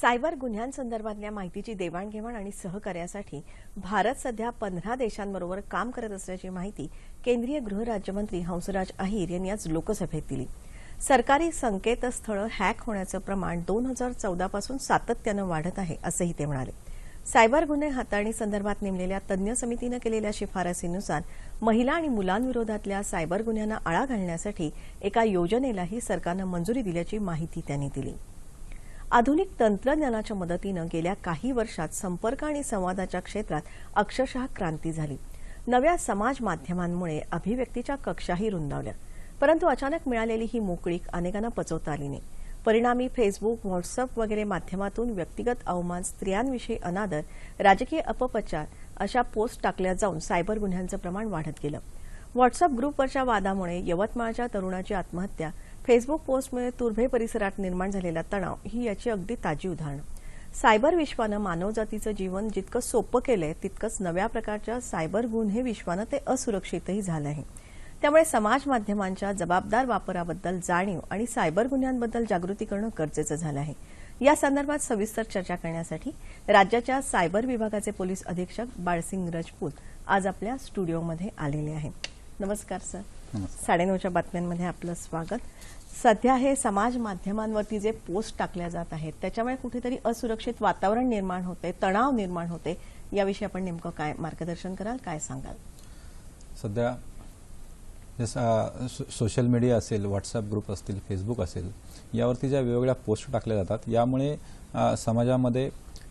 Cyber गुन्ह्यांसंदर्भातल्या माहितीची देवाणघेवाण आणि सहकार्यासाठी भारत सध्या पंधरा देशांबरोबर काम करत असल्याची माहिती केंद्रीय गृह राज्यमंत्री हंसराज अहिर यांनी आज लोकसभेत दिली. सरकारी संकेतस्थळं हॅक होण्याचं प्रमाण दोन हजार चौदापासून सातत्यानं वाढत आहे असंही ते म्हणाले. सायबर गुन्हे हाताळणीसंदर्भात नेमलेल्या तज्ज्ञ समितीनं केलेल्या शिफारसीनुसार महिला आणि मुलांविरोधातल्या सायबर गुन्ह्यांना आळा घालण्यासाठी एका योजनेलाही सरकारनं मंजुरी दिल्याची माहिती त्यांनी दिली. आधुनिक तंत्रज्ञानाच्या मदतीनं गेल्या काही वर्षात संपर्क आणि संवादाच्या क्षेत्रात अक्षरशः क्रांती झाली. नव्या समाज माध्यमांमुळे अभिव्यक्तीच्या कक्षाही रुंदावल्या. परंतु अचानक मिळालेली ही मोकळीक अनेकांना पचवता आली नाही. परिणामी फेसबुक व्हॉट्सअप वगैरे माध्यमातून व्यक्तिगत अवमान स्त्रियांविषयी अनादर राजकीय अपप्रचार अशा पोस्ट टाकल्या जाऊन सायबर गुन्ह्यांचं प्रमाण वाढत गेलं. व्हॉट्सअप ग्रुपवरच्या वादामुळे यवतमाळच्या तरुणाची आत्महत्या फेसबुक पोस्टमुळे तुर्भे परिसरात निर्माण झालेला तणाव ही याची अगदी ताजी उदाहरणं. सायबर विश्वानं मानवजातीचं जीवन जितकं सोपं केलंय तितकंच नव्या प्रकारच्या सायबर गुन्हे विश्वानं ते असुरक्षितही झालं आहे. त्यामुळे समाज माध्यमांच्या जबाबदार वापराबद्दल जाणीव आणि सायबर गुन्ह्यांबद्दल जागृती करणं गरजेचं झालं आहे. या संदर्भात सविस्तर चर्चा करण्यासाठी राज्याच्या सायबर विभागाचे पोलीस अधीक्षक बाळसिंग रजपूत आज आपल्या स्टुडिओमध्ये आलेले आहेत. नमस्कार सर. साडेनऊच्या बातम्यांमध्ये आपलं स्वागत. सध्या हे समाज माध्यमांवरती जे पोस्ट टाकल्या जात आहेत त्याच्यामुळे कुठेतरी असुरक्षित वातावरण निर्माण होते तणाव निर्माण होते याविषयी आपण नेमकं काय मार्गदर्शन कराल काय सांगाल? सध्या जसं सोशल मीडिया असेल व्हॉट्सअप ग्रुप असतील फेसबुक असेल यावरती ज्या वेगवेगळ्या पोस्ट टाकल्या जातात यामुळे समाजामध्ये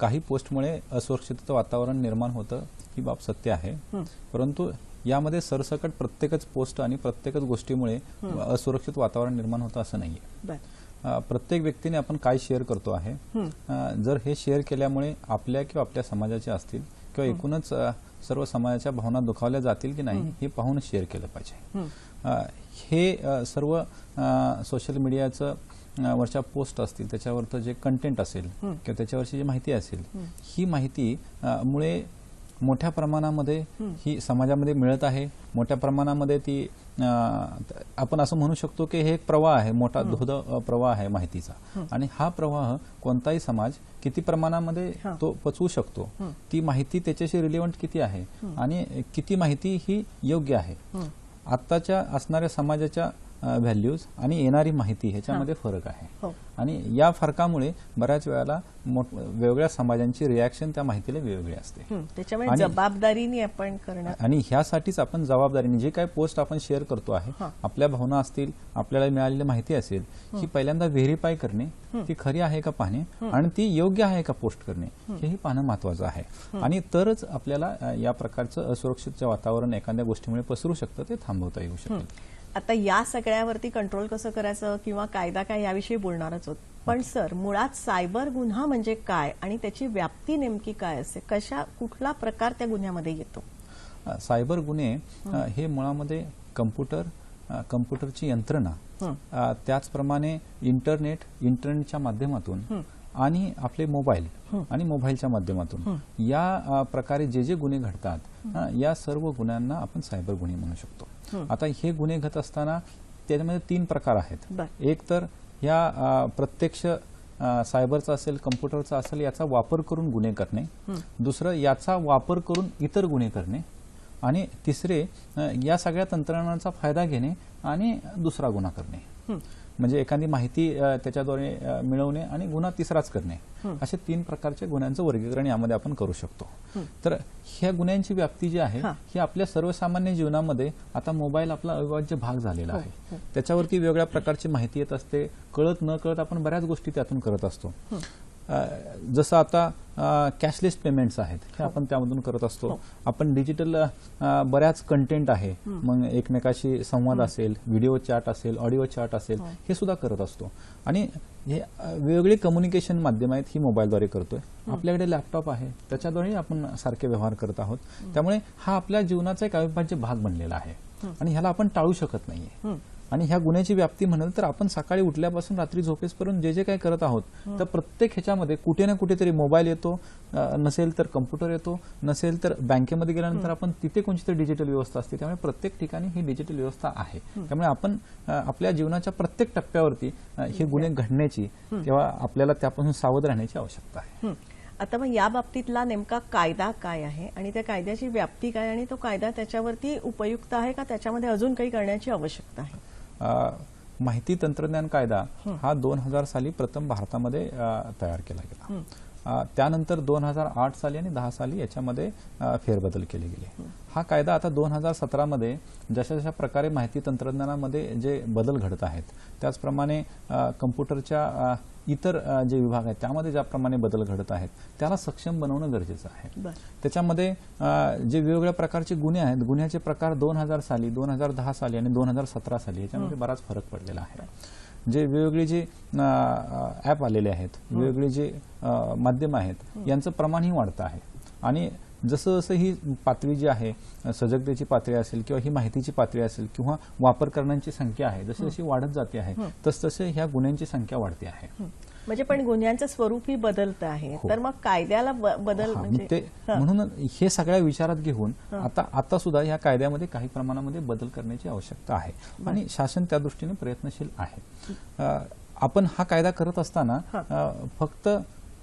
काही पोस्टमुळे असुरक्षित वातावरण निर्माण होतं ही बाब सत्य आहे. परंतु यामध्ये सरसकट प्रत्येकच पोस्ट आणि प्रत्येकच गोष्टीमुळे असुरक्षित वातावरण निर्माण होतं असं नाहीये. प्रत्येक व्यक्तीने आपण काय शेअर करतो आहे जर हे शेअर केल्यामुळे आपल्या किंवा आपल्या समाजाच्या असतील किंवा एकूणच सर्व समाजाच्या भावना दुखावल्या जातील की नाही हे. पाहून शेअर केलं पाहिजे. हं. सर्व सोशल मीडियाचं वरच्या पोस्ट असतील त्याच्यावरचं जे कंटेंट असेल. किंवा त्याच्यावरची जी माहिती असेल ही. माहिती मुळे मोठ्या प्रमाणामध्ये हं. समाजामध्ये मिळत आहे मोठ्या प्रमाणामध्ये ती आपण असं म्हणू शकतो की हे एक प्रवाह आहे मोठा धोध अ, प्रवाह आहे माहितीचा आणि हा प्रवाह कोणताही समाज किती प्रमाणामध्ये. तो पचवू शकतो. ती माहिती त्याच्याशी रिलेव्हंट किती आहे आणि किती माहिती ही योग्य आहे. आत्ताच्या असणाऱ्या समाजाच्या व्हॅल्यूज आणि येणारी माहिती ह्याच्यामध्ये फरक आहे. हो. आणि या फरकामुळे बऱ्याच वेळेला वेगवेगळ्या समाजांची रिॲक्शन त्या माहितीला वेगवेगळी असते. त्याच्यामुळे आणि- जबाबदारीने आपण करणं. आणि ह्यासाठीच आपण जबाबदारीने जे काही पोस्ट आपण शेअर करतो आहे. आपल्या भावना असतील आपल्याला मिळालेली माहिती असेल ही. पहिल्यांदा व्हेरीफाय करणे ती खरी आहे का पाहणे आणि ती योग्य आहे का पोस्ट करणे हेही पाहणं महत्वाचं आहे. आणि तरच आपल्याला या प्रकारचं असुरक्षित वातावरण एखाद्या गोष्टीमुळे पसरू शकतं ते थांबवता येऊ शकेल आता या सगळ्यावरती कंट्रोल कसं करायचं किंवा कायदा काय याविषयी बोलणारच होत पण सर मुळात सायबर गुन्हा म्हणजे काय आणि त्याची व्याप्ती नेमकी काय असते? कशा कुठला प्रकार त्या गुन्ह्यामध्ये येतो? सायबर गुन्हे हे. मुळामध्ये कम्प्युटर कम्प्युटरची यंत्रणा. त्याचप्रमाणे इंटरनेट इंटरनेटच्या माध्यमातून. आणि आपले मोबाईल. आणि मोबाईलच्या माध्यमातून. या प्रकारे जे जे गुन्हे घडतात या सर्व गुन्ह्यांना आपण सायबर गुन्हे म्हणू शकतो. आता हे गुन्हे घडत असताना त्याच्यामध्ये तीन प्रकार आहेत. एक तर ह्या प्रत्यक्ष सायबरचा असेल कम्प्युटरचा असेल याचा वापर करून गुन्हे करणे. दुसरं याचा वापर करून इतर गुन्हे करणे. आणि तिसरे या सगळ्या तंत्रज्ञानाचा फायदा घेणे आणि दुसरा गुन्हा करणे. म्हणजे एखादी माहिती त्याच्याद्वारे मिळवणे आणि गुन्हा तिसराच करणे. असे तीन प्रकारच्या गुन्ह्यांचं वर्गीकरण यामध्ये आपण करू शकतो. तर ह्या गुन्ह्यांची व्याप्ती जी आहे हा. ही आपल्या सर्वसामान्य जीवनामध्ये आता मोबाईल आपला अविभाज्य भाग झालेला हो, आहे. त्याच्यावरती वेगवेगळ्या प्रकारची माहिती येत असते. कळत न कळत आपण बऱ्याच गोष्टी त्यातून करत असतो. जसं आता कॅशलेस पेमेंट्स आहेत हे आपण त्यामधून करत असतो. आपण डिजिटल बऱ्याच कंटेंट आहे. मग एकमेकाशी संवाद असेल व्हिडिओ चॅट असेल ऑडिओ चॅट असेल हे. सुद्धा करत असतो. आणि हे वेगवेगळे कम्युनिकेशन माध्यम आहेत ही मोबाईलद्वारे करतोय. आपल्याकडे लॅपटॉप आहे. त्याच्याद्वारे आपण सारखे व्यवहार करत आहोत. त्यामुळे हा आपल्या जीवनाचा एक अविभाज्य भाग बनलेला आहे. आणि ह्याला आपण टाळू शकत नाहीये. हं. आणि ह्या गुन्ह्याची व्याप्ती म्हणाल तर आपण सकाळी उठल्यापासून रात्री झोपेसपर्यंत जे जे काही करत आहोत तर प्रत्येक ह्याच्यामध्ये कुठे ना कुठेतरी मोबाईल येतो नसेल तर कम्प्युटर येतो नसेल तर बँकेमध्ये गेल्यानंतर आपण तिथे कोणती तरी डिजिटल व्यवस्था असते. त्यामुळे प्रत्येक ठिकाणी ही डिजिटल व्यवस्था आहे. त्यामुळे आपण आपल्या जीवनाच्या प्रत्येक टप्प्यावरती हे गुन्हे घडण्याची किंवा आपल्याला त्यापासून सावध राहण्याची आवश्यकता आहे. आता मग या बाबतीतला नेमका कायदा काय आहे आणि त्या कायद्याची व्याप्ती काय आणि तो कायदा त्याच्यावरती उपयुक्त आहे का त्याच्यामध्ये अजून काही करण्याची आवश्यकता आहे? माहिती तंत्रज्ञान कायदा हा. दोन हजार साली प्रथम भारतामध्ये तयार केला गेला. त्यानंतर दोन हजार आठ साली आणि दहा साली याच्यामध्ये फेरबदल केले गेले. हा. कायदा आता दोन हजार सतरामध्ये जशा जशा प्रकारे माहिती तंत्रज्ञानामध्ये जे बदल घडत आहेत त्याचप्रमाणे कम्प्युटरच्या इतर जे विभाग आहेत त्यामध्ये ज्याप्रमाणे बदल घडत आहेत त्याला सक्षम बनवणं गरजेचं आहे. त्याच्यामध्ये जे वेगवेगळ्या प्रकारचे गुन्हे आहेत गुन्ह्याचे प्रकार दोन हजार साली दोन हजार दहा साली आणि दोन हजार सतरा साली याच्यामध्ये बराच फरक पडलेला आहे. जे वेगवेगळे जे ॲप आलेले आहेत वेगवेगळे जे माध्यम आहेत यांचं प्रमाणही वाढतं आहे. आणि जसं जसं ही पातळी जी आहे सजगतेची पातळी असेल किंवा ही माहितीची पातळी असेल किंवा वापर करण्याची संख्या आहे जशी जशी वाढत जाते आहे तसतसे ह्या गुन्ह्यांची संख्या वाढते आहे. हं. म्हणजे पण गुन्ह्यांचं स्वरूपही बदलतं आहे. तर मग कायद्याला बदल हा, म्हणजे म्हणून हे सगळ्या विचारात घेऊन आता आता सुद्धा या कायद्यामध्ये काही प्रमाणामध्ये बदल करण्याची आवश्यकता आहे. आणि शासन त्या दृष्टीने प्रयत्नशील आहे. आपण हा कायदा करत असताना फक्त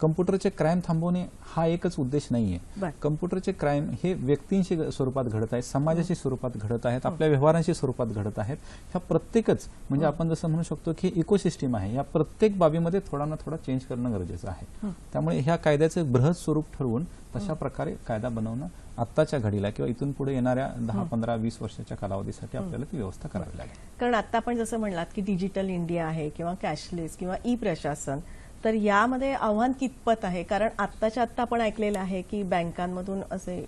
कम्प्युटरचे क्राईम थांबवणे हा एकच उद्देश नाहीये. कम्प्युटरचे क्राईम हे व्यक्तींशी स्वरूपात घडत आहेत समाजाशी स्वरूपात घडत आहेत आपल्या व्यवहारांशी स्वरूपात घडत आहेत. ह्या प्रत्येकच म्हणजे आपण जसं म्हणू शकतो की इकोसिस्टीम आहे या प्रत्येक बाबीमध्ये थोडा ना थोडा चेंज करणं गरजेचं आहे. त्यामुळे ह्या कायद्याचं बृहत स्वरूप ठरवून तशा प्रकारे कायदा बनवणं आत्ताच्या घडीला किंवा इथून पुढे येणाऱ्या दहा पंधरा वीस वर्षाच्या कालावधीसाठी आपल्याला ती व्यवस्था करावी लागेल. कारण आता आपण जसं म्हणलात की डिजिटल इंडिया आहे किंवा कॅशलेस किंवा ई प्रशासन तर यामध्ये आव्हान कितपत आहे? कारण आत्ताच्या आत्ता आपण ऐकलेलं आहे की बँकांमधून असे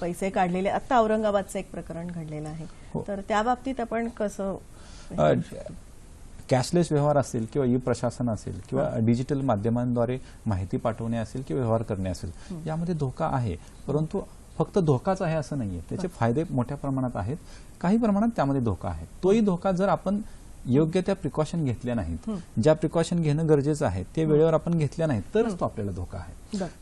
पैसे काढलेले आता औरंगाबादचं एक प्रकरण घडलेलं आहे. हो. तर त्या बाबतीत आपण कसं कॅशलेस व्यवहार असेल किंवा ई प्रशासन असेल किंवा डिजिटल माध्यमांद्वारे माहिती पाठवणे असेल किंवा व्यवहार करणे असेल यामध्ये धोका आहे. परंतु फक्त धोकाच आहे असं नाहीये. त्याचे फायदे मोठ्या प्रमाणात आहेत. काही प्रमाणात त्यामध्ये धोका आहे. तोही धोका जर आपण योग्य त्या प्रिकॉशन घेतल्या नाहीत. ज्या प्रिकॉशन घेणं गरजेचं आहे ते वेळेवर आपण घेतल्या नाहीत तरच तो आपल्याला धोका आहे.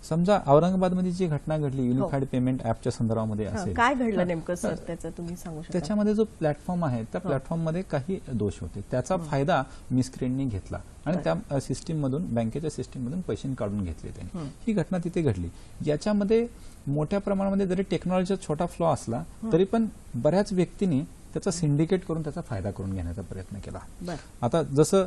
समजा औरंगाबादमध्ये जी घटना घडली युनिफाईड पेमेंट ऍपच्या संदर्भामध्ये असेल काय घडलं नेमकं सर? त्याचं तुम्ही सांगू शकता त्याच्यामध्ये जो प्लॅटफॉर्म आहे त्या प्लॅटफॉर्ममध्ये काही दोष होते. त्याचा फायदा मिसक्रेंटनी घेतला आणि त्या सिस्टीम मधून बँकेच्या सिस्टीम मधून पैसे काढून घेतले त्यांनी. ही. घटना तिथे घडली. याच्यामध्ये मोठ्या प्रमाणामध्ये जरी टेक्नॉलॉजीचा छोटा फ्लॉ असला तरी पण बऱ्याच व्यक्तींनी त्याचा सिंडिकेट करून त्याचा फायदा करून घेण्याचा प्रयत्न केला. आता जसं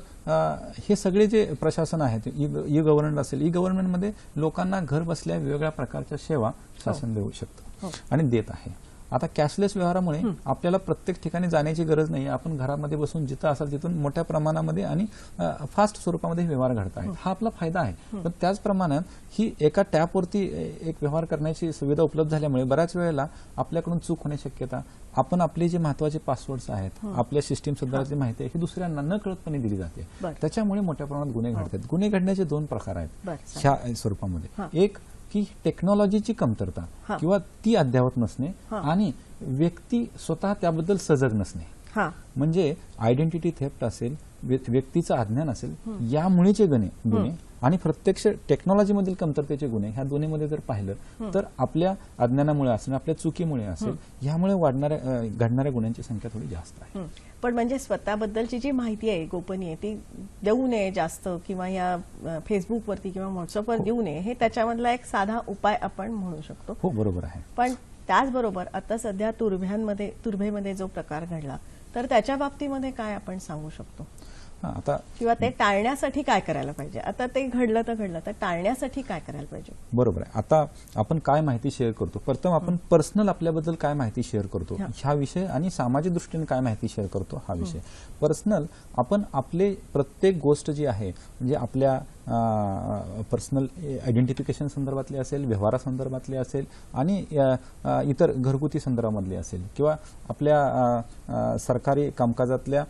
हे सगळे जे प्रशासन आहेत ई गव्हर्नमेंट असेल ई गव्हर्नमेंटमध्ये लोकांना घर बसल्या वेगवेगळ्या प्रकारच्या सेवा शासन देऊ शकतं आणि देत आहे. आता कॅशलेस व्यवहारामुळे आपल्याला प्रत्येक ठिकाणी जाण्याची गरज नाही. आपण घरामध्ये बसून जिथं असाल तिथून मोठ्या प्रमाणामध्ये आणि फास्ट स्वरूपामध्ये व्यवहार घडत आहेत. हा आपला फायदा आहे. पण त्याच प्रमाणात ही एका टॅपवरती एक व्यवहार करण्याची सुविधा उपलब्ध झाल्यामुळे बऱ्याच वेळेला आपल्याकडून चूक होण्याची शक्यता आपण आपले जे महत्त्वाचे पासवर्ड्स आहेत आपल्या सिस्टीम संदर्भातली माहिती आहे ही दुसऱ्यांना न कळतपणे दिली जाते. त्याच्यामुळे मोठ्या प्रमाणात गुन्हे घडतात. गुन्हे घडण्याचे दोन प्रकार आहेत. ह्या. स्वरूपामध्ये. एक की टेक्नॉलॉजीची कमतरता. किंवा ती अद्यावत नसणे. आणि व्यक्ती स्वतः त्याबद्दल सजग नसणे म्हणजे आयडेंटिटी थेफ्ट असेल व्यक्तीचं अज्ञान असेल यामुळेचे गुन्हे गुन्हे आणि प्रत्यक्ष टेक्नॉलॉजीमधील कमतरतेचे गुन्हे ह्या दोन्हीमध्ये जर पाहिलं तर आपल्या अज्ञानामुळे असेल आपल्या चुकीमुळे असेल ह्यामुळे वाढणाऱ्या घडणाऱ्या गुन्ह्यांची संख्या थोडी जास्त आहे. हं. पण म्हणजे स्वतःबद्दलची जी माहिती आहे गोपनीय ती देऊ नये जास्त किंवा या फेसबुकवरती किंवा व्हॉट्सअपवर देऊ नये हे त्याच्यामधला एक साधा उपाय आपण म्हणू शकतो. हो बरोबर आहे. पण त्याचबरोबर आता सध्या तुर्भ्यांमध्ये तुर्भेमध्ये जो प्रकार घडला तर त्याच्या बाबतीमध्ये काय आपण सांगू शकतो? हा, आता किंवा ते टाळण्यासाठी काय करायला पाहिजे? आता ते घडलं तर घडलं तर टाळण्यासाठी काय करायला पाहिजे? बरोबर आहे. आता आपण काय माहिती शेअर करतो? प्रथम आपण पर्सनल आपल्याबद्दल काय माहिती शेअर करतो? हा. हा विषय आणि सामाजिक दृष्टीने काय माहिती शेअर करतो? हा विषय. पर्सनल आपण आपले प्रत्येक गोष्ट जी आहे म्हणजे आपल्या पर्सनल आयडेंटिफिकेशन संदर्भातली असेल व्यवहारासंदर्भातली असेल आणि इतर घरगुती संदर्भामधली असेल किंवा आपल्या सरकारी कामकाजातल्या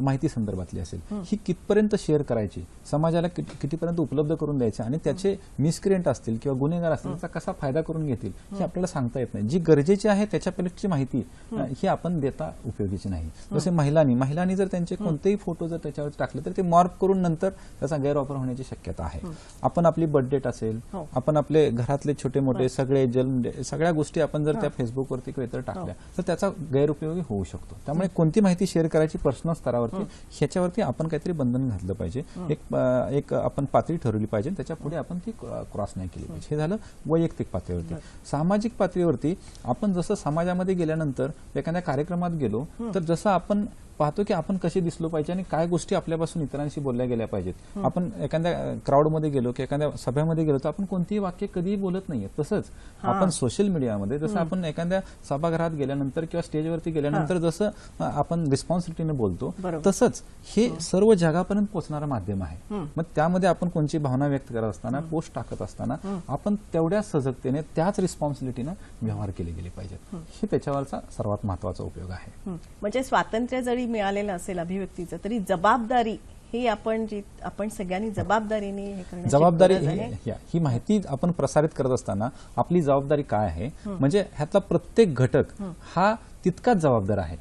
माहिती संदर्भातली असेल. ही. कितपर्यंत शेअर करायची? समाजाला कित- कितीपर्यंत उपलब्ध करून द्यायची? आणि त्याचे मिसक्रिएंट असतील किंवा गुन्हेगार असतील त्याचा कसा फायदा करून घेतील? हे आपल्याला सांगता येत नाही. जी गरजेची आहे त्याच्या पलीकडची माहिती ही. आपण देता उपयोगीची नाही. जसे महिलांनी महिलांनी जर त्यांचे कोणतेही फोटो जर त्याच्यावर टाकले तर ते मॉर्प करून नंतर त्याचा गैरवापर होण्याची शक्यता आहे. आपण आपली बर्थ डेट असेल हो. आपण आपले घरातले छोटे मोठे सगळे जन्म सगळ्या गोष्टी आपण जर त्या फेसबुकवरती किंवा इतर टाकल्या तर त्याचा गैरउपयोगी होऊ शकतो. त्यामुळे कोणती माहिती शेअर करायची पर्सनल स्तरावरती ह्याच्यावरती आपण काहीतरी बंधन घातलं पाहिजे. एक एक आपण पातळी ठरवली पाहिजे त्याच्या पुढे आपण ती क्रॉस नाही केली पाहिजे. हे. झालं वैयक्तिक पातळीवरती. सामाजिक पातळीवरती आपण जसं समाजामध्ये गेल्यानंतर एखाद्या कार्यक्रमात गेलो तर जसं आपण पाहतो की आपण कसे दिसलो पाहिजे आणि काय गोष्टी आपल्यापासून इतरांशी बोलल्या गेल्या पाहिजेत. आपण एखाद्या क्राऊडमध्ये गेलो की एखाद्या सभेमध्ये गेलो तर आपण कोणतीही वाक्य कधीही बोलत नाहीये. तसंच आपण सोशल मीडियामध्ये जसं आपण एखाद्या सभागृहात गेल्यानंतर किंवा स्टेजवरती गेल्यानंतर जसं आपण रिस्पॉन्सिबिलिटीने बोलतो. तसंच हे सर्व जगापर्यंत पोहोचणारं माध्यम आहे. मग त्यामध्ये आपण कोणची भावना व्यक्त करत असताना पोस्ट टाकत असताना आपण तेवढ्या सजगतेने त्याच रिस्पॉन्सिबिलिटीनं व्यवहार केले गेले पाहिजेत. हे. त्याच्यावरचा सर्वात महत्त्वाचा उपयोग आहे. म्हणजे स्वातंत्र्य जरी मिळालेलं असेल अभिव्यक्तीचं तरी जबाबदारी ही आपण जी आपण सगळ्यांनी जबाबदारीने हे जबाबदारी ही ही माहिती आपण प्रसारित करत असताना आपली जबाबदारी काय आहे? म्हणजे ह्यातला प्रत्येक घटक हा. तितकाच जबाबदार आहे.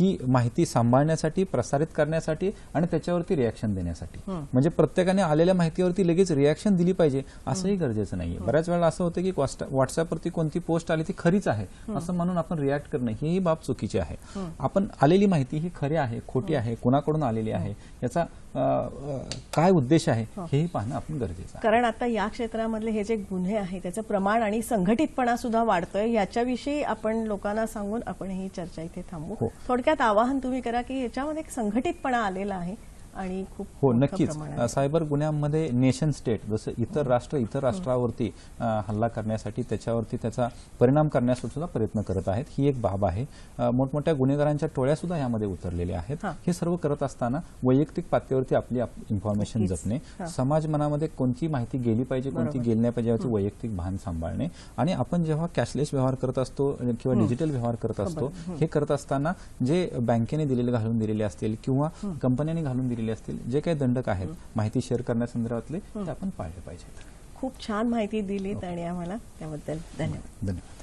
ही माहिती सांभाळण्यासाठी प्रसारित करण्यासाठी आणि त्याच्यावरती रिॲक्शन देण्यासाठी. म्हणजे प्रत्येकाने आलेल्या माहितीवरती लगेच रिॲक्शन दिली पाहिजे असंही गरजेचं नाहीये. बऱ्याच वेळेला असं होतं की व्हॉट्सअपवरती कोणती पोस्ट आली ती खरीच आहे असं म्हणून आपण रिॲक्ट करणं ही बाब चुकीची आहे. आपण आलेली माहिती ही खरी आहे खोटी आहे कुणाकडून आलेली आहे याचा काय उद्देश आहे हेही पाहणं आपण गरजेचं कारण आता या क्षेत्रामधले हे जे गुन्हे आहेत त्याचं प्रमाण आणि संघटितपणा सुद्धा वाढतोय याच्याविषयी आपण लोकांना सांगून आपण ही चर्चा इथे थांबू. हो. थोडक्यात आवाहन तुम्ही करा की याच्यामध्ये एक संघटितपणा आलेला आहे. आणि खूप हो नक्कीच. सायबर गुन्ह्यांमध्ये नेशन स्टेट जसं इतर राष्ट्र इतर राष्ट्रावरती अ, हल्ला करण्यासाठी त्याच्यावरती त्याचा परिणाम करण्यासाठी सुद्धा प्रयत्न करत आहेत. ही एक बाब आहे. मोठमोठ्या गुन्हेगारांच्या टोळ्या सुद्धा यामध्ये उतरलेल्या आहेत. हा. हे सर्व करत असताना वैयक्तिक पातळीवरती आपली इन्फॉर्मेशन. जपणे हा. समाज मनामध्ये कोणती माहिती गेली पाहिजे कोणती. गेली नाही पाहिजे याचं वैयक्तिक भान सांभाळणे आणि आपण जेव्हा कॅशलेस व्यवहार करत असतो किंवा डिजिटल व्यवहार करत असतो हे. करत असताना जे बँकेने दिलेले घालून दिलेले असतील किंवा कंपन्यांनी घालून दिलेले असतील जे काही दंडक आहेत माहिती शेअर करण्यासंदर्भातले ते आपण पाळले पाहिजेत. खूप छान माहिती दिलीत आणि आम्हाला त्याबद्दल धन्यवाद. धन्यवाद.